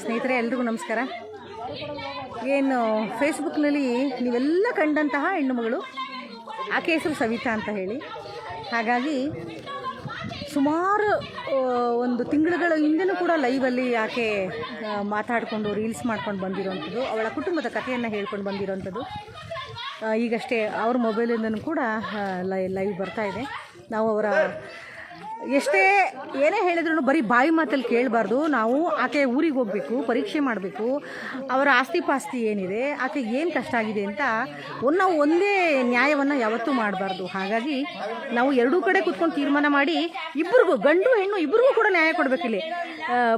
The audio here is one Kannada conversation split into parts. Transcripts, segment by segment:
ಸ್ನೇಹಿತರೆ, ಎಲ್ರಿಗೂ ನಮಸ್ಕಾರ. ಏನು ಫೇಸ್ಬುಕ್ನಲ್ಲಿ ನೀವೆಲ್ಲ ಕಂಡಂತಹ ಹೆಣ್ಣುಮಗಳು, ಆಕೆ ಹೆಸರು ಸವಿತಾ ಅಂತ ಹೇಳಿ. ಹಾಗಾಗಿ, ಸುಮಾರು ಒಂದು ತಿಂಗಳುಗಳ ಹಿಂದೆನೂ ಕೂಡ ಲೈವಲ್ಲಿ ಆಕೆ ಮಾತಾಡಿಕೊಂಡು ರೀಲ್ಸ್ ಮಾಡ್ಕೊಂಡು ಬಂದಿರೋವಂಥದ್ದು ಅವಳ ಕುಟುಂಬದ ಕಥೆಯನ್ನು ಹೇಳ್ಕೊಂಡು ಬಂದಿರೋವಂಥದ್ದು ಈಗಷ್ಟೇ, ಅವ್ರ ಮೊಬೈಲಿಂದನೂ ಕೂಡ ಲೈವ್ ಬರ್ತಾ ಇದೆ. ನಾವು ಅವರ ಎಷ್ಟೇ ಏನೇ ಹೇಳಿದ್ರು ಬರೀ ಬಾಯಿ ಮಾತಲ್ಲಿ ಕೇಳಬಾರ್ದು. ನಾವು ಆಕೆ ಊರಿಗೆ ಹೋಗಬೇಕು, ಪರೀಕ್ಷೆ ಮಾಡಬೇಕು. ಅವರ ಆಸ್ತಿ ಪಾಸ್ತಿ ಏನಿದೆ, ಆಕೆ ಏನು ಕಷ್ಟ ಆಗಿದೆ ಅಂತ ನಾವು ಒಂದೇ ನ್ಯಾಯವನ್ನು ಯಾವತ್ತೂ ಮಾಡಬಾರ್ದು. ಹಾಗಾಗಿ ನಾವು ಎರಡೂ ಕಡೆ ಕುತ್ಕೊಂಡು ತೀರ್ಮಾನ ಮಾಡಿ ಇಬ್ಬರಿಗೂ ಗಂಡು ಹೆಣ್ಣು ಇಬ್ಬರಿಗೂ ಕೂಡ ನ್ಯಾಯ ಕೊಡಬೇಕಿಲ್ಲಿ.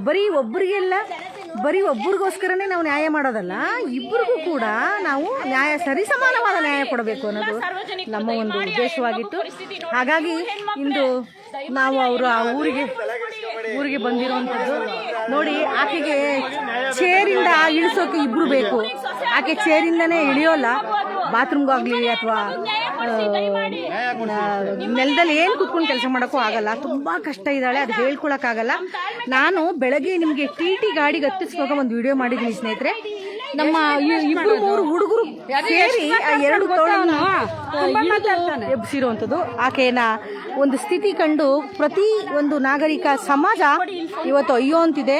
ಬರೀ ಒಬ್ಬರಿಗೆಲ್ಲ ಬರೀ ಒಬ್ಬರಿಗೋಸ್ಕರನೇ ನಾವು ನ್ಯಾಯ ಮಾಡೋದಲ್ಲ ಇಬ್ಬರಿಗೂ ಕೂಡ ನಾವು ನ್ಯಾಯ ಸರಿಸಮಾನವಾದ ನ್ಯಾಯ ಕೊಡಬೇಕು ಅನ್ನೋದು ನಮ್ಮ ಒಂದು ಉದ್ದೇಶವಾಗಿತ್ತು. ಹಾಗಾಗಿ ಇಂದು ನಾವು ಅವರು ಆ ಊರಿಗೆ ಊರಿಗೆ ಬಂದಿರುವಂಥದ್ದು ನೋಡಿ, ಆಕೆಗೆ ಚೇರಿಂದ ಇಳಿಸೋಕೆ ಇಬ್ಬರು ಬೇಕು. ಆಕೆ ಚೇರಿಂದನೇ ಇಳಿಯೋಲ್ಲ, ಬಾತ್ರೂಮ್ಗಾಗಲಿ ಅಥವಾ ನೆಲದಲ್ಲಿ ಏನು ಕುತ್ಕೊಂಡು ಕೆಲಸ ಮಾಡೋಕ್ಕೂ ಆಗಲ್ಲ. ತುಂಬಾ ಕಷ್ಟ ಇದ್ದಾಳೆ ಅದು ಹೇಳ್ಕೊಳಕ್ಕಾಗಲ್ಲ. ನಾನು ಬೆಳಗ್ಗೆ ನಿಮಗೆ ಟಿ ಟಿ ಗಾಡಿಗೆ ಹತ್ತಿಸುವಾಗ ಒಂದು ವಿಡಿಯೋ ಮಾಡಿದ್ದೀನಿ ಸ್ನೇಹಿತರೆ. ನಮ್ಮ ಇಬ್ಬರು ಮೂರು ಹುಡುಗರು ಸೇರಿ ಆ ಎರಡು ಎಬ್ಸಿರುವಂಥದ್ದು ಆಕೆನ ಒಂದು ಸ್ಥಿತಿ ಕಂಡು ಪ್ರತಿ ಒಂದು ನಾಗರಿಕ ಸಮಾಜ ಇವತ್ತು ಅಯ್ಯೋ ಅಂತಿದೆ.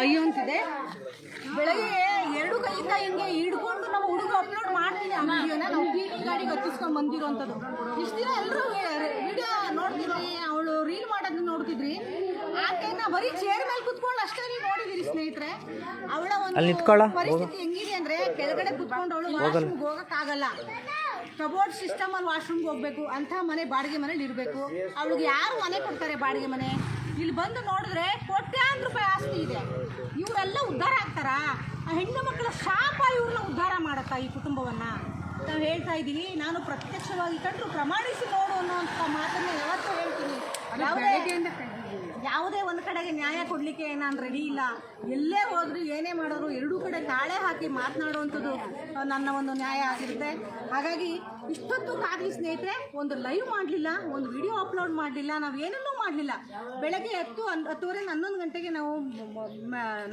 ಅಯ್ಯೋ ಅಂತಿದೆ. ಬೆಳಗ್ಗೆ ಎರಡು ಕೈಯಿಂದ ಹಿಂಗೆ ಹಿಡ್ಕೊಂಡು ನಮ್ಮ ಹುಡುಗ ಅಪ್ಲೋಡ್ ಮಾಡ್ತೀನಿ ಆ ವಿಡಿಯೋನ ನಾವು ಗಾಡಿ ಗಾಡಿಗೆ ಹತ್ತಿಸ್ಕೊಂಡು ಬಂದಿರೋಂಥದ್ದು. ಇಷ್ಟು ದಿನ ಎಲ್ಲರೂ ವಿಡಿಯೋ ನೋಡ್ತಿದ್ರಿ ಅವಳು ರೀಲ್ ಮಾಡೋದನ್ನ ನೋಡ್ತಿದ್ರಿ. ಆಕೆನ ಬರೀ ಚೇರ್ ಮೇಲೆ ಕುತ್ಕೊಂಡು ಅಷ್ಟೇ ನೀವು ನೋಡಿದಿರಿ ಸ್ನೇಹಿತರೆ. ಅವಳ ಒಂದು ಪರಿಸ್ಥಿತಿ ಹೆಂಗಿದೆ ಅಂದ್ರೆ ಕೆಳಗಡೆ ಕುತ್ಕೊಂಡು ಅವಳು ವಾಶ್ರೂಮ್ಗೆ ಹೋಗೋಕ್ಕಾಗಲ್ಲ. ಕಬೋರ್ಡ್ ಸಿಸ್ಟಮ್ ಅಲ್ಲಿ ವಾಶ್ರೂಮ್ಗೆ ಹೋಗ್ಬೇಕು ಅಂತ ಮನೆ ಬಾಡಿಗೆ ಮನೇಲಿ ಇರಬೇಕು. ಅವಳಿಗೆ ಯಾರು ಮನೆ ಕೊಡ್ತಾರೆ ಬಾಡಿಗೆ ಮನೆ? ಇಲ್ಲಿ ಬಂದು ನೋಡಿದ್ರೆ ಕೋಟ್ಯಾಂತರ ರೂಪಾಯಿ ಆಸ್ತಿ ಇದೆ. ಇವರೆಲ್ಲ ಉದ್ಧಾರ ಆಗ್ತಾರಾ? ಆ ಹೆಣ್ಣು ಮಕ್ಕಳ ಶಾಪ ಇವ್ರನ್ನ ಉದ್ಧಾರ ಮಾಡತ್ತಾ ಈ ಕುಟುಂಬವನ್ನ? ನಾವು ಹೇಳ್ತಾ ಇದ್ದೀವಿ ನಾನು ಪ್ರತ್ಯಕ್ಷವಾಗಿ ಕಂಡು ಪ್ರಮಾಣಿಸಿ ನೋಡು ಅನ್ನುವಂಥ ಮಾತನ್ನ ಯಾವತ್ತೂ ಹೇಳ್ತೀನಿ. ಯಾವುದೇ ಯಾವುದೇ ಒಂದು ಕಡೆಗೆ ನ್ಯಾಯ ಕೊಡಲಿಕ್ಕೆ ನಾನು ರೆಡಿ ಇಲ್ಲ. ಎಲ್ಲೇ ಹೋದ್ರು ಏನೇ ಮಾಡೋರು ಎರಡೂ ಕಡೆ ತಾಳೆ ಹಾಕಿ ಮಾತನಾಡುವಂಥದ್ದು ನನ್ನ ಒಂದು ನ್ಯಾಯ ಆಗಿರುತ್ತೆ. ಹಾಗಾಗಿ ಇಷ್ಟೊತ್ತು ಕಾಗಲಿ ಸ್ನೇಹಿತರೆ, ಒಂದು ಲೈವ್ ಮಾಡಲಿಲ್ಲ, ಒಂದು ವಿಡಿಯೋ ಅಪ್ಲೋಡ್ ಮಾಡಲಿಲ್ಲ, ನಾವು ಏನನ್ನೂ ಮಾಡಲಿಲ್ಲ. ಬೆಳಗ್ಗೆ ಹತ್ತು ಹತ್ತುವರೆ ಹನ್ನೊಂದು ಗಂಟೆಗೆ ನಾವು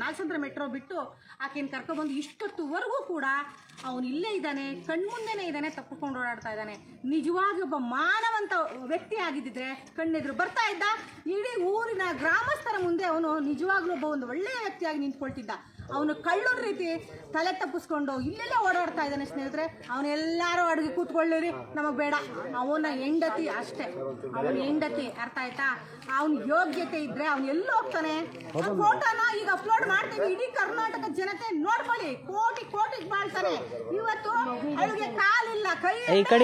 ನಾಲ್ಸಂದ್ರ ಮೆಟ್ರೋ ಬಿಟ್ಟು ಆಕೆಯನ್ನು ಕರ್ಕೊಬಂದು ಇಷ್ಟೊತ್ತುವರೆಗೂ ಕೂಡ ಅವನು ಇಲ್ಲೇ ಇದ್ದಾನೆ, ಕಣ್ಮುಂದೆನೇ ಇದ್ದಾನೆ, ತಪ್ಪಿಕೊಂಡು ಓಡಾಡ್ತಾ ಇದ್ದಾನೆ. ನಿಜವಾಗಿ ಒಬ್ಬ ಮಾನವಂತ ವ್ಯಕ್ತಿ ಆಗಿದ್ದಿದ್ರೆ ಕಣ್ಣೆದುರು ಬರ್ತಾ ಇದ್ದ, ಇಡೀ ಊರಿನ ಗ್ರಾಮಸ್ಥರ ಮುಂದೆ ಅವನು ನಿಜವಾಗ್ಲೂ ಒಬ್ಬ ಒಂದು ಒಳ್ಳೆಯ ವ್ಯಕ್ತಿಯಾಗಿ ನಿಂತ್ಕೊಳ್ತಿದ್ದ. ಅವನು ಕಳ್ಳನ ರೀತಿ ತಲೆ ತಪ್ಪಿಸ್ಕೊಂಡು ಇಲ್ಲೆಲ್ಲ ಓಡಾಡ್ತಾ ಇದ್ದಾನೆ ಸ್ನೇಹಿತರೆ. ಅವನೆಲ್ಲರೂ ಅಡುಗೆ ಕೂತ್ಕೊಳ್ಳಿರಿ ನಮಗೆ ಬೇಡ. ಅವನ ಹೆಂಡತಿ ಅಷ್ಟೇ. ಅವನ ಹೆಂಡತಿ ಅರ್ಥ ಆಯ್ತಾ? ಅವನ ಯೋಗ್ಯತೆ ಇದ್ರೆ ಅವನು ಎಲ್ಲಿ ಹೋಗ್ತಾನೆ? ಫೋಟೋನ ಈಗ ಅಪ್ಲೋಡ್ ಮಾಡ್ತೀವಿ ಇಡೀ ಕರ್ನಾಟಕ ಜನತೆ ನೋಡ್ಕೊಳ್ಳಿ. ಕೋಟಿ ಕೋಟಿ ಬಾಳ್ತಾನೆ. ಇವತ್ತು ಅವಳಿಗೆ ಕಾಲಿಲ್ಲ. ಕೈ ಕೈ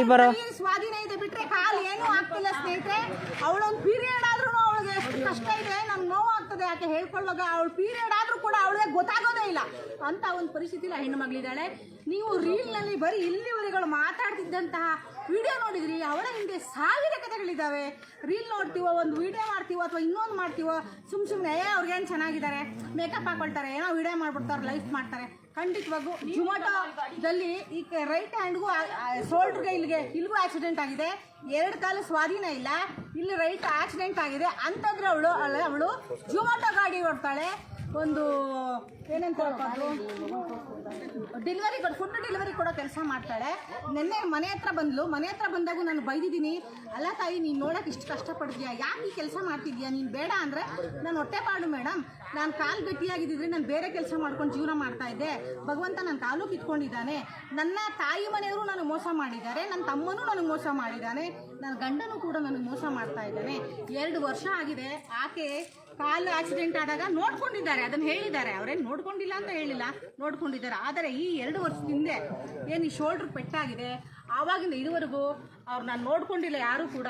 ಸ್ವಾಧೀನ ಇದೆ ಬಿಟ್ರೆ ಕಾಲು ಏನೂ ಆಗ್ತಿಲ್ಲ ಸ್ನೇಹಿತರೆ. ಅವಳೊಂದು ಪೀರಿಯಡ್ ಆದ್ರೂ ಅವಳಿಗೆ ಎಷ್ಟು ಕಷ್ಟ ಇದೆ ನಮ್ಗೆ ನೋವಾಗ್ತದೆ, ಯಾಕೆ ಹೇಳ್ಕೊಳ್ಳುವಾಗ ಅವಳು ಪೀರಿಯಡ್ ಆದರೂ ಕೂಡ ಅವಳಿಗೆ ಗೊತ್ತಾಗೋದೇ ಇಲ್ಲ. ಅಂತ ಒಂದು ಪರಿಸ್ಥಿತಿಲಿ ಹೆಣ್ಣು ಮಗಳಿದ್ದಾಳೆ. ನೀವು ರೀಲ್ನಲ್ಲಿ ಬರೀ ಇಲ್ಲಿವರೆಗಳು ಮಾತಾಡ್ತಿದ್ದಂತಹ ವಿಡಿಯೋ ನೋಡಿದ್ರಿ, ಅವಳ ಹಿಂದೆ ಸಾವಿರ ಕಥೆಗಳಿದ್ದಾವೆ. ರೀಲ್ ನೋಡ್ತೀವೋ, ಒಂದು ವಿಡಿಯೋ ಮಾಡ್ತೀವೋ, ಅಥವಾ ಇನ್ನೊಂದು ಮಾಡ್ತೀವೋ ಸುಮ್ ಸುಮ್ಮನೆ ಅವ್ರಿಗೇನು ಚೆನ್ನಾಗಿದ್ದಾರೆ? ಮೇಕಪ್ ಹಾಕೊಳ್ತಾರೆ, ಏನೋ ವಿಡಿಯೋ ಮಾಡ್ಬಿಡ್ತಾರೆ ಲೈಫ್ ಮಾಡ್ತಾರೆ. ಖಂಡಿತವಾಗೂ ಜುಮಾಟೋದಲ್ಲಿ ಈ ರೈಟ್ ಹ್ಯಾಂಡ್ಗೂ ಶೋಲ್ಡ್ರಿಗೆ ಇಲ್ಲಿಗೆ ಇಲ್ಲಿಗೂ ಆಕ್ಸಿಡೆಂಟ್ ಆಗಿದೆ. ಎರಡು ಕಾಲು ಸ್ವಾಧೀನ ಇಲ್ಲ. ಇಲ್ಲಿ ರೈಟ್ ಆಕ್ಸಿಡೆಂಟ್ ಆಗಿದೆ. ಅಂಥದ್ರೆ ಅವಳು ಅವಳು ಜುಮಾಟೋ ಗಾಡಿ ಓಡ್ತಾಳೆ. ಒಂದು ಏನಂತ ಡೆಲಿವರಿ ಫುಡ್ ಡೆಲಿವರಿ ಕೊಡೋ ಕೆಲಸ ಮಾಡ್ತಾಳೆ. ನಿನ್ನೆ ಮನೆ ಹತ್ರ ಬಂದ್ಲು. ಮನೆ ಹತ್ರ ಬಂದಾಗ ನಾನು ಬೈದಿದ್ದೀನಿ. ಅಲ್ಲ ತಾಯಿ, ನೀನು ನೋಡೋಕೆ ಇಷ್ಟು ಕಷ್ಟಪಡ್ತೀಯಾ? ಯಾಕೆ ಈ ಕೆಲಸ ಮಾಡ್ತಿದ್ಯಾ? ನೀನು ಬೇಡ ಅಂದರೆ ನಾನು ಹೊಟ್ಟೆ ಪಾಡು ಮೇಡಮ್ ನಾನು ಕಾಲು ಗಟ್ಟಿಯಾಗಿದ್ದಿದ್ರೆ ನಾನು ಬೇರೆ ಕೆಲಸ ಮಾಡ್ಕೊಂಡು ಜೀವನ ಮಾಡ್ತಾ ಇದ್ದೆ. ಭಗವಂತ ನನ್ನ ಕಾಲು ಕಿತ್ಕೊಂಡಿದ್ದಾನೆ. ನನ್ನ ತಾಯಿ ಮನೆಯವರು ನನಗೆ ಮೋಸ ಮಾಡಿದ್ದಾರೆ. ನನ್ನ ತಮ್ಮನೂ ನನಗೆ ಮೋಸ ಮಾಡಿದ್ದಾನೆ. ನನ್ನ ಗಂಡನೂ ಕೂಡ ನನಗೆ ಮೋಸ ಮಾಡ್ತಾ ಇದ್ದಾನೆ. ಎರಡು ವರ್ಷ ಆಗಿದೆ. ಆಕೆ ಕಾಲು ಆಕ್ಸಿಡೆಂಟ್ ಆದಾಗ ನೋಡ್ಕೊಂಡಿದ್ದಾರೆ, ಅದನ್ನು ಹೇಳಿದ್ದಾರೆ. ಅವರೇನು ನೋಡ್ಕೊಂಡಿಲ್ಲ ಅಂತ ಹೇಳಿಲ್ಲ, ನೋಡ್ಕೊಂಡಿದ್ದಾರೆ. ಆದರೆ ಈ ಎರಡು ವರ್ಷದ ಹಿಂದೆ ಏನು ಈ ಶೋಲ್ಡ್ರ್ ಪೆಟ್ಟಾಗಿದೆ, ಆವಾಗಿಂದ ಇದುವರೆಗೂ ಅವ್ರು ನಾನು ನೋಡ್ಕೊಂಡಿಲ್ಲ ಯಾರು ಕೂಡ.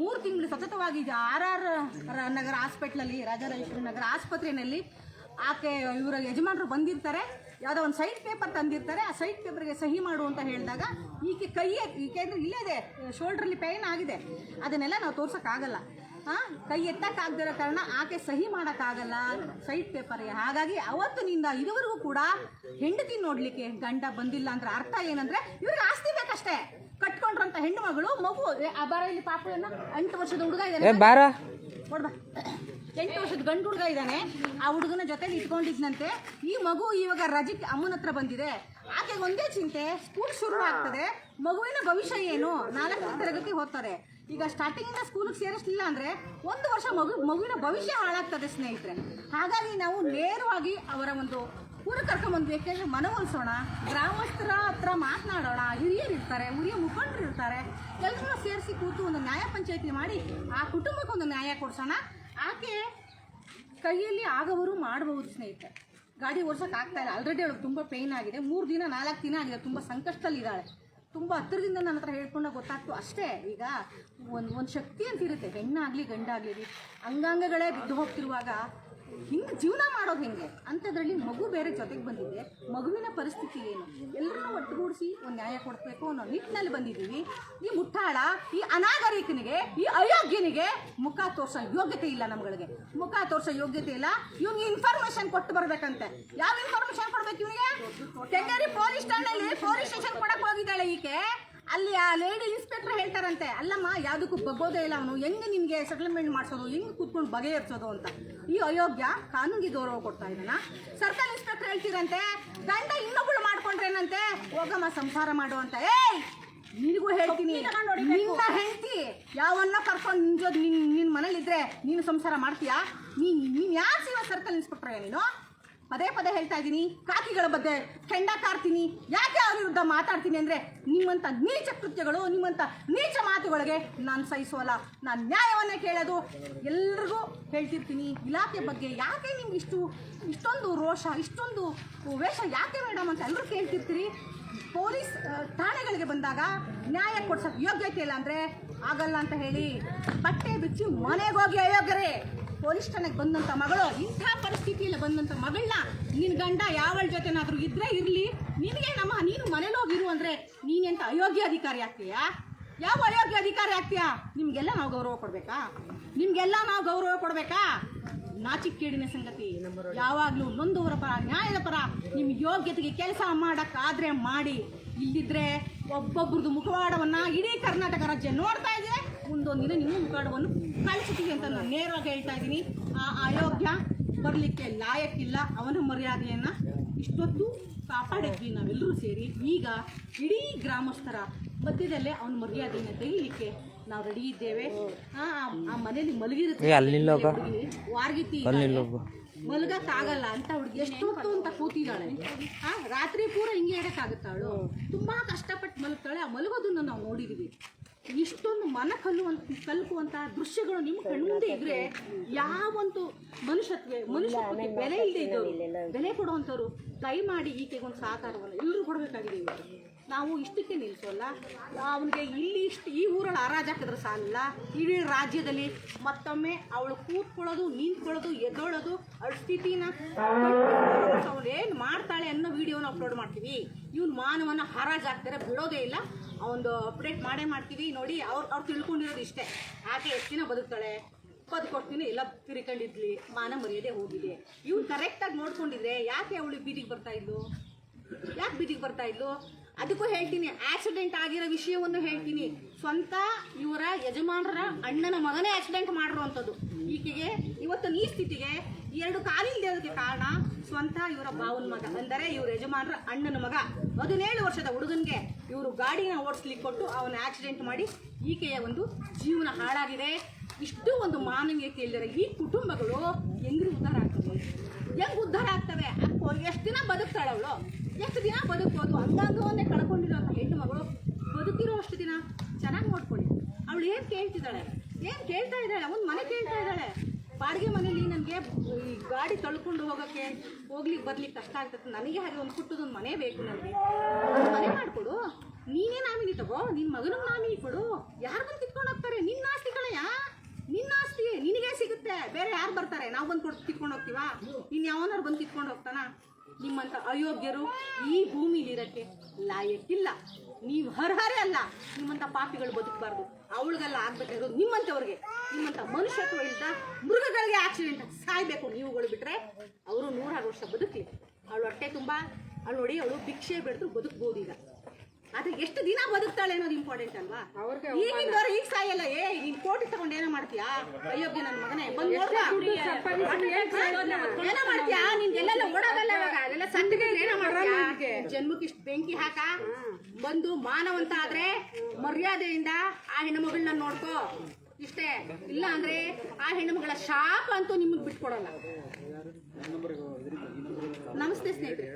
ಮೂರು ತಿಂಗಳು ಸತತವಾಗಿ ಆರ್ ಆರ್ ನಗರ ಹಾಸ್ಪಿಟ್ಲಲ್ಲಿ, ರಾಜರಾಜೇಶ್ವರಿ ನಗರ ಆಸ್ಪತ್ರೆಯಲ್ಲಿ ಆಕೆ ಇವರ ಯಜಮಾನರು ಬಂದಿರ್ತಾರೆ. ಯಾವುದೋ ಒಂದು ಸೈಟ್ ಪೇಪರ್ ತಂದಿರ್ತಾರೆ. ಆ ಸೈಟ್ ಪೇಪರ್ಗೆ ಸಹಿ ಮಾಡು ಅಂತ ಹೇಳಿದಾಗ ಈಕೆ ಕೈಯೇ, ಈಕೆ ಅಂದರೆ ಇಲ್ಲೇ ಇದೆ ಶೋಲ್ಡ್ರಲ್ಲಿ ಪೇಯ್ನ್ ಆಗಿದೆ. ಅದನ್ನೆಲ್ಲ ನಾವು ತೋರ್ಸೋಕ್ಕಾಗಲ್ಲ. ಕೈ ಎತ್ತಕ್ಕಾಗದಿರೋ ಕಾರಣ ಆಕೆ ಸಹಿ ಮಾಡೋಕ್ಕಾಗಲ್ಲ. ಸೈಟ್ ಪೇಪರ್ಗೆ ಹಾಗಾಗಿ ಅವತ್ತಿನಿಂದ ಇದುವರೆಗೂ ಕೂಡ ಹೆಂಡತಿ ನೋಡಲಿಕ್ಕೆ ಗಂಡ ಬಂದಿಲ್ಲ ಅಂದ್ರೆ ಅರ್ಥ ಏನಂದ್ರೆ ಇವ್ರಿಗೆ ಆಸ್ತಿ ಬೇಕಷ್ಟೇ. ಕಟ್ಕೊಂಡ್ರಂತ ಹೆಣ್ಣು ಮಗಳು ಮಗು ಆ ಬಾರ ಇಲ್ಲಿ ಪಾಪುಳನ್ನ ಎಂಟು ವರ್ಷದ ಹುಡುಗ ಇದ್ದಾನೆ. ಬಾರ. ನೋಡ್ಬಾ ಎಂಟು ವರ್ಷದ ಗಂಡು ಹುಡುಗ ಇದ್ದಾನೆ. ಆ ಹುಡುಗನ ಜೊತೆಲಿ ಇಟ್ಕೊಂಡಿದ್ನಂತೆ. ಈ ಮಗು ಇವಾಗ ರಜಕ್ಕೆ ಅಮ್ಮನ ಹತ್ರ ಬಂದಿದೆ. ಆಕೆಗೆ ಒಂದೇ ಚಿಂತೆ ಸ್ಕೂಲ್ ಶುರು ಆಗ್ತದೆ ಮಗುವಿನ ಭವಿಷ್ಯ ಏನು? ನಾಲ್ಕನೇ ತರಗತಿ ಹೋಗ್ತಾರೆ. ಈಗ ಸ್ಟಾರ್ಟಿಂಗಿಂದ ಸ್ಕೂಲಿಗೆ ಸೇರಿಸಲಿಲ್ಲ ಅಂದ್ರೆ ಒಂದು ವರ್ಷ ಮಗು, ಮಗುವಿನ ಭವಿಷ್ಯ ಹಾಳಾಗ್ತದೆ ಸ್ನೇಹಿತರೆ. ಹಾಗಾಗಿ ನಾವು ನೇರವಾಗಿ ಅವರ ಒಂದು ಊರು ಕರ್ಕೊಂಬಂದು ಯಾಕೆಂದ್ರೆ ಮನವೊಲಿಸೋಣ ಗ್ರಾಮಸ್ಥರ ಹತ್ರ ಮಾತನಾಡೋಣ, ಹಿರಿಯರು ಇರ್ತಾರೆ, ಹಿರಿಯ ಮುಖಂಡರು ಇರ್ತಾರೆ. ಎಲ್ಲರೂ ಸೇರಿಸಿ ಕೂತು ಒಂದು ನ್ಯಾಯ ಪಂಚಾಯತಿ ಮಾಡಿ ಆ ಕುಟುಂಬಕ್ಕೆ ಒಂದು ನ್ಯಾಯ ಕೊಡ್ಸೋಣ. ಆಕೆ ಕೈಯಲ್ಲಿ ಆಗವರು ಮಾಡಬಹುದು ಸ್ನೇಹಿತರೆ. ಗಾಡಿ ಓಡಿಸೋಕ್ಕಾಗ್ತಾ ಇಲ್ಲ. ಆಲ್ರೆಡಿ ಅವಳಿಗೆ ತುಂಬ ಪೇಯ್ನ್ ಆಗಿದೆ. ಮೂರು ದಿನ, ನಾಲ್ಕು ದಿನ ಆಗಿದೆ. ತುಂಬ ಸಂಕಷ್ಟದಲ್ಲಿದ್ದಾಳೆ. ತುಂಬ ಹತ್ತಿರದಿಂದ ನನ್ನ ಹತ್ರ ಹೇಳ್ಕೊಂಡಾಗ ಗೊತ್ತಾಗ್ತು ಅಷ್ಟೇ. ಈಗ ಒಂದು ಒಂದು ಶಕ್ತಿ ಅಂತ ಇರುತ್ತೆ. ಹೆಣ್ಣಾಗಲಿ, ಗಂಡಾಗಲಿ ಅಂಗಾಂಗಗಳೇ ಬಿದ್ದು ಹೋಗ್ತಿರುವಾಗ ಹಿಂಗೆ ಜೀವನ ಮಾಡೋದು ಹೆಂಗೆ? ಅಂಥದ್ರಲ್ಲಿ ಮಗು ಬೇರೆ ಜೊತೆಗೆ ಬಂದಿದೆ. ಮಗುವಿನ ಪರಿಸ್ಥಿತಿ ಏನು? ಎಲ್ಲರನ್ನೂ ಒಟ್ಟುಗೂಡಿಸಿ ಒಂದು ನ್ಯಾಯ ಕೊಡಬೇಕು ಅನ್ನೋ ನಿಟ್ಟಿನಲ್ಲಿ ಬಂದಿದ್ದೀವಿ. ಈ ಮುಟ್ಟಾಳ ಈ ಅನಾಗರಿಕನಿಗೆ, ಈ ಅಯೋಗ್ಯನಿಗೆ ಮುಖ ತೋರ್ಸೋ ಯೋಗ್ಯತೆ ಇಲ್ಲ ನಮ್ಗಳಿಗೆ. ಮುಖ ತೋರ್ಸೋ ಯೋಗ್ಯತೆ ಇಲ್ಲ. ಇವ್ನಿಗೆ ಇನ್ಫಾರ್ಮೇಶನ್ ಕೊಟ್ಟು ಬರಬೇಕಂತೆ. ಯಾವ ಇನ್ಫಾರ್ಮೇಶನ್ ಕೊಡ್ಬೇಕು ಇವನಿಗೆ? ಕೆಂಗೇರಿ ಪೊಲೀಸ್ ಠಾಣೆಯಲ್ಲಿ ಪೊಲೀಸ್ ಸ್ಟೇಷನ್ ಈಕೆ? ಅಲ್ಲಿ ಆ ಲೇಡಿ ಇನ್ಸ್ಪೆಕ್ಟರ್ ಹೇಳ್ತಾರಂತೆ ಅಲ್ಲಮ್ಮ ಯಾವುದಕ್ಕೂ ಬಗ್ಗೋದೇ ಇಲ್ಲ ಅವನು. ಹೆಂಗೆ ನಿಮಗೆ ಸೆಟಲ್ಮೆಂಟ್ ಮಾಡಿಸೋದು? ಹೆಂಗೆ ಕೂತ್ಕೊಂಡು ಬಗೆಹರಿಸೋದು ಅಂತ? ಈ ಅಯೋಗ್ಯ ಕಾನೂನಿಗೆ ಗೌರವ ಕೊಡ್ತಾ ಇದ್ದಾನ? ಸರ್ಕಲ್ ಇನ್ಸ್ಪೆಕ್ಟರ್ ಹೇಳ್ತೀರಂತೆ ಗಂಡ ಇನ್ನೊಬ್ಬಳು ಮಾಡ್ಕೊಂಡ್ರೇನಂತೆ? ಹೋಗಮ್ಮ ಸಂಸಾರ ಮಾಡು ಅಂತ. ಏಯ್ ನಿನಗೂ ಹೇಳ್ತೀನಿ. ನಿನ್ನ ಹೆಂಡತಿ ಯಾವನ್ನ ಕರ್ಕೊಂಡು ನಿಂಜೋದು ನಿನ್ನ ನಿನ್ನ ಮನೇಲಿದ್ರೆ ನೀನು ಸಂಸಾರ ಮಾಡ್ತೀಯಾ? ನೀನು ನೀನು ಯಾರು ಸಿಗೋ ಸರ್ಕಲ್ ಇನ್ಸ್ಪೆಕ್ಟರ್ ನೀನು? ಪದೇ ಪದೇ ಹೇಳ್ತಾ ಇದ್ದೀನಿ, ಕಾಕಿಗಳ ಬಗ್ಗೆ ಕೆಂಡ ಕಾರ್ತೀನಿ ಯಾಕೆ ಅವ್ರ ವಿರುದ್ಧ ಮಾತಾಡ್ತೀನಿ ಅಂದರೆ ನಿಮ್ಮಂಥ ನೀಚ ಕೃತ್ಯಗಳು ನಿಮ್ಮಂಥ ನೀಚ ಮಾತುಗಳಿಗೆ ನಾನು ಸಹಿಸೋಲ್ಲ ನಾನು ನ್ಯಾಯವನ್ನೇ ಕೇಳೋದು. ಎಲ್ರಿಗೂ ಹೇಳ್ತಿರ್ತೀನಿ, ಇಲಾಖೆ ಬಗ್ಗೆ ಯಾಕೆ ನಿಮ್ಗೆ ಇಷ್ಟು, ಇಷ್ಟೊಂದು ರೋಷ, ಇಷ್ಟೊಂದು ವೇಷ ಯಾಕೆ ಮೇಡಮ್ ಅಂತ ಎಲ್ಲರೂ ಕೇಳ್ತಿರ್ತೀರಿ? ಪೊಲೀಸ್ ಠಾಣೆಗಳಿಗೆ ಬಂದಾಗ ನ್ಯಾಯ ಕೊಡ್ಸೋಕ್ಕೆ ಯೋಗ್ಯತೆ ಇಲ್ಲ ಅಂದರೆ ಆಗಲ್ಲ ಅಂತ ಹೇಳಿ ಬಟ್ಟೆ ಬಿಚ್ಚಿ ಮನೆಗೋಗಿ ಅಯೋಗ್ಯರೇ. ಪೊಲೀಸ್ ಠಾಣೆಗೆ ಬಂದಂಥ ಮಗಳು, ಇಂಥ ಪರಿಸ್ಥಿತಿಯಲ್ಲಿ ಬಂದಂಥ ಮಗಳನ್ನ ನಿನ್ನ ಗಂಡ ಯಾವಳ ಜೊತೆನಾದರೂ ಇದ್ರೆ ಇರಲಿ. ನಿನಗೆ ನಮ್ಮ ನೀನು ಮನೇಲಿ ಹೋಗಿರು ಅಂದರೆ ನೀನೆಂತ ಅಯೋಗ್ಯ ಅಧಿಕಾರಿ ಆಗ್ತೀಯಾ? ಯಾವ ಅಯೋಗ್ಯ ಅಧಿಕಾರಿ ಆಗ್ತೀಯಾ? ನಿಮಗೆಲ್ಲ ನಾವು ಗೌರವ ಕೊಡಬೇಕಾ? ನಿಮಗೆಲ್ಲ ನಾವು ಗೌರವ ಕೊಡಬೇಕಾ? ನಾಚಿಕ್ಕೇಡಿನ ಸಂಗತಿ. ಯಾವಾಗಲೂ ನೊಂದವರ ಪರ, ನ್ಯಾಯದ ಪರ ನಿಮ್ಮ ಯೋಗ್ಯತೆಗೆ ಕೆಲಸ ಮಾಡೋಕ್ಕಾದರೆ ಮಾಡಿ. ಇಲ್ಲಿದ್ರೆ ಒಬ್ಬೊಬ್ರದ್ದು ಮುಖವಾಡವನ್ನು ಇಡೀ ಕರ್ನಾಟಕ ರಾಜ್ಯ ನೋಡ್ತಾ ಇದೆ ಮುಂದೊಂದು ದಿನ ನಿಮ್ಮ ಮುಖಾಡವನ್ನು ಕಳಿಸ್ತೀವಿ ಅಂತ ನಾನು ನೇರವಾಗಿ ಹೇಳ್ತಾ ಇದ್ದೀನಿ. ಆ ಅಯೋಗ್ಯ ಬರಲಿಕ್ಕೆ ಲಾಯಕ್ಕಿಲ್ಲ. ಅವನ ಮರ್ಯಾದೆಯನ್ನು ಇಷ್ಟೊತ್ತು ಕಾಪಾಡಿದ್ವಿ ನಾವೆಲ್ಲರೂ ಸೇರಿ. ಈಗ ಇಡೀ ಗ್ರಾಮಸ್ಥರ ಮಧ್ಯದಲ್ಲೇ ಅವನ ಮರ್ಯಾದೆಯನ್ನು ತೆಗಿಲಿಕ್ಕೆ ನಾವು ರೆಡಿ ಇದ್ದೇವೆ. ಆ ಆ ಮನೇಲಿ ಮಲಗಿರುತ್ತೆ. ವಾರ್ಗಿತಿ. ಮಲಗಕ್ಕಾಗಲ್ಲ ಅಂತ ಹುಡುಗಿ ಎಷ್ಟೊತ್ತು ಅಂತ ಕೂತಿದ್ದಾಳೆ. ಆ ರಾತ್ರಿ ಪೂರ ಹಿಂಗೆ ಇಡಕ್ಕಾಗುತ್ತಾಳು ತುಂಬಾ ಕಷ್ಟಪಟ್ಟು ಮಲಗ್ತಾಳೆ. ಆ ಮಲಗೋದನ್ನ ನಾವು ನೋಡಿದೀವಿ. ಇಷ್ಟೊಂದು ಮನ ಕಲ್ಲುವಂತ ಕಲ್ಕುವಂತ ದೃಶ್ಯಗಳು ನಿಮ್ಮ ಕಣ್ಮುಂದೆ ಇದ್ರೆ ಯಾವೊಂದು ಮನುಷ್ಯತ್ವ ಮನುಷ್ಯತ್ವಕ್ಕೆ ಬೆಲೆ ಇಲ್ಲದೆ ಇದ್ದವರು ಬೆಲೆ ಕೊಡುವಂಥವ್ರು ದಯಮಾಡಿ ಈಕೆಗೆ ಒಂದು ಸಹಕಾರವನ್ನು ಎಲ್ಲರೂ ಕೊಡಬೇಕಾಗಿದೆ ಇವತ್ತು ನಾವು ಇಷ್ಟಕ್ಕೆ ನಿಲ್ಲಿಸೋಲ್ಲ ಅವನಿಗೆ ಇಲ್ಲಿ ಇಷ್ಟು ಈ ಊರಲ್ಲಿ ಹರಾಜಾಕಿದ್ರೆ ಸಾಲಲ್ಲ. ಇಡೀ ರಾಜ್ಯದಲ್ಲಿ ಮತ್ತೊಮ್ಮೆ ಅವಳು ಕೂತ್ಕೊಳ್ಳೋದು ನಿಂತ್ಕೊಳ್ಳೋದು ಎದ್ದೋಳೋದು ಅವಳ ಸ್ಥಿತಿನ ಅವಳು ಏನು ಮಾಡ್ತಾಳೆ ಅನ್ನೋ ವಿಡಿಯೋನ ಅಪ್ಲೋಡ್ ಮಾಡ್ತೀವಿ. ಇವನು ಮಾನವನ ಹರಾಜಾಕ್ತಾರೆ ಬಿಡೋದೇ ಇಲ್ಲ. ಅವೊಂದು ಅಪ್ಡೇಟ್ ಮಾಡೇ ಮಾಡ್ತೀವಿ. ನೋಡಿ, ಅವ್ರು ಅವ್ರು ತಿಳ್ಕೊಂಡಿರೋದು ಇಷ್ಟೇ. ಆಕೆ ಎಷ್ಟು ದಿನ ಬದುಕ್ತಾಳೆ? ಬದುಕೊಡ್ತೀನಿ ಎಲ್ಲ ತಿರ್ಕೊಂಡಿದ್ಲಿ. ಮಾನ ಮರ್ಯಾದೆ ಹೋಗಿದೆ. ಇವ್ನು ಕರೆಕ್ಟಾಗಿ ನೋಡ್ಕೊಂಡಿದ್ರೆ ಯಾಕೆ ಅವಳು ಬೀದಿಗೆ ಬರ್ತಾ ಇದ್ಲು? ಯಾಕೆ ಬೀದಿಗೆ ಬರ್ತಾ ಇದ್ಲು? ಅದಕ್ಕೂ ಹೇಳ್ತೀನಿ ಆಕ್ಸಿಡೆಂಟ್ ಆಗಿರೋ ವಿಷಯವನ್ನು ಹೇಳ್ತೀನಿ. ಸ್ವಂತ ಇವರ ಯಜಮಾನರ ಅಣ್ಣನ ಮಗನೇ ಆಕ್ಸಿಡೆಂಟ್ ಮಾಡಿರುವಂಥದ್ದು. ಈಕೆಗೆ ಇವತ್ತು ಈ ಸ್ಥಿತಿಗೆ ಎರಡು ಕಾಲಿಲ್ದೇದಕ್ಕೆ ಕಾರಣ ಸ್ವಂತ ಇವರ ಬಾವನ ಮಗ. ಅಂದರೆ ಇವ್ರ ಯಜಮಾನರ ಅಣ್ಣನ ಮಗ. ಹದಿನೇಳು ವರ್ಷದ ಹುಡುಗನಿಗೆ ಇವರು ಗಾಡಿನ ಓಡಿಸ್ಲಿಕ್ಕೆ ಕೊಟ್ಟು ಅವನ ಆಕ್ಸಿಡೆಂಟ್ ಮಾಡಿ ಈಕೆಯ ಒಂದು ಜೀವನ ಹಾಳಾಗಿದೆ. ಇಷ್ಟು ಒಂದು ಮಾನವೀಯತೆ ಇಲ್ಲದರೆ ಈ ಕುಟುಂಬಗಳು ಹೆಂಗ್ರಿ ಉದ್ಧಾರ ಆಗ್ತವೆ? ಹೆಂಗ್ ಉದ್ಧಾರ ಆಗ್ತವೆ? ಅಕ್ಕ ಎಷ್ಟು ದಿನ ಬದುಕ್ತಾಳವಳು ಎಷ್ಟು ದಿನ ಬದುಕ್ಬೋದು? ಅಂಗಾಂಗವನ್ನೇ ಕಳ್ಕೊಂಡಿರೋ ಹೆಣ್ಣು ಮಗಳು ಬದುಕಿರೋ ಅಷ್ಟು ದಿನ ಚೆನ್ನಾಗಿ ನೋಡ್ಕೊಳ್ಳಿ. ಅವಳು ಏನು ಕೇಳ್ತಿದ್ದಾಳೆ? ಏನು ಕೇಳ್ತಾ ಇದ್ದಾಳೆ? ಒಂದು ಮನೆ ಕೇಳ್ತಾ ಇದ್ದಾಳೆ. ಬಾಡಿಗೆ ಮನೇಲಿ ನನಗೆ ಈ ಗಾಡಿ ತಳ್ಕೊಂಡು ಹೋಗೋಕ್ಕೆ ಹೋಗ್ಲಿಕ್ಕೆ ಬರ್ಲಿಕ್ಕೆ ಕಷ್ಟ ಆಗ್ತದೆ. ನನಗೆ ಹಾಗೆ ಒಂದು ಪುಟ್ಟದೊಂದು ಮನೆ ಬೇಕು ನನಗೆ ಒಂದು ಮನೆ ಮಾಡಿಕೊಡು. ನೀನೇ ನಾಮಿನಿ ತಗೋ. ನಿನ್ನ ಮಗನಿಗೆ ನಾಮಿನಿ ಕೊಡು. ಯಾರು ಬಂದು ಕಿತ್ಕೊಂಡು ಹೋಗ್ತಾರೆ? ನಿನ್ನ ಆಸ್ತಿ ಕಣಯ್ಯ. ನಿನ್ನ ಆಸ್ತಿ ನಿನಗೆ ಸಿಗುತ್ತೆ. ಬೇರೆ ಯಾರು ಬರ್ತಾರೆ? ನಾವು ಬಂದು ಕೊಟ್ಟು ಕಿತ್ಕೊಂಡು ಹೋಗ್ತೀವಾ? ಇನ್ನು ಯಾವನಾರು ಬಂದು ಕಿತ್ಕೊಂಡು ಹೋಗ್ತಾನ? ನಿಮ್ಮಂಥ ಅಯೋಗ್ಯರು ಈ ಭೂಮಿಲಿ ಇರಕ್ಕೆ ಲಾಯಕ್ಕಿಲ್ಲ. ನೀವು ಹರ್ಹರೇ ಅಲ್ಲ. ನಿಮ್ಮಂತ ಪಾಪಿಗಳು ಬದುಕಬಾರ್ದು. ಅವಳಿಗೆಲ್ಲ ಆಗ್ಬೇಕಾಗಿರೋದು ನಿಮ್ಮಂಥವ್ರಿಗೆ ನಿಮ್ಮಂತ ಮನುಷ್ಯತ್ವ ಇಲ್ದ ಮೃಗಗಳಿಗೆ ಆಕ್ಸಿಡೆಂಟ್ ಸಾಯ್ಬೇಕು ನೀವುಗಳು ಬಿಟ್ರೆ ಅವರು ನೂರಾರು ವರ್ಷ ಬದುಕಿ ಅವಳು ಹೊಟ್ಟೆ ತುಂಬ ಅವಳು ನೋಡಿ ಅವಳು ಭಿಕ್ಷೆ ಬಿಡಿದ್ರು ಬದುಕ್ಬೋದು ಈಗ. ಆದ್ರೆ ಎಷ್ಟು ದಿನ ಬದುಕ್ತಾಳೆ ಅನ್ನೋದು ಇಂಪಾರ್ಟೆಂಟ್ ಅಲ್ವಾ? ಈಗಿನವ್ರು ಈಗ ಸಾಯಲ್ಲ? ಏ ನೀನ್ ಕೋಟಿ ತಗೊಂಡು ಏನೋ ಮಾಡ್ತೀಯಾ? ಅಯ್ಯೋಗ್ಯ ನನ್ನ ಮಗನೇ ಬಂದು ಏನೋ ಮಾಡ್ತೀಯಾ? ನಿನ್ ಎಲ್ಲೆಲ್ಲ ಓಡೋದಲ್ಲ ಇವಾಗ ಅದೆಲ್ಲ ಸಂದಿಗೆ ಏನೋ ಮಾಡ್ತೀಯಾ ಜನ್ಮಕ್ಕೆ ಇಷ್ಟು ಬೆಂಕಿ ಹಾಕ ಬಂದು ಮಾನವಂತ ಆದ್ರೆ ಮರ್ಯಾದೆಯಿಂದ ಆ ಹೆಣ್ಣುಮಗಳನ್ನ ನೋಡ್ಕೋ ಇಷ್ಟೇ ಇಲ್ಲ ಅಂದ್ರೆ ಆ ಹೆಣ್ಣುಮಗಳ ಶಾಪ ಅಂತೂ ನಿಮಗೆ ಬಿಟ್ಕೊಡಲ್ಲ ನಮಸ್ತೆ ಸ್ನೇಹಿತರೆ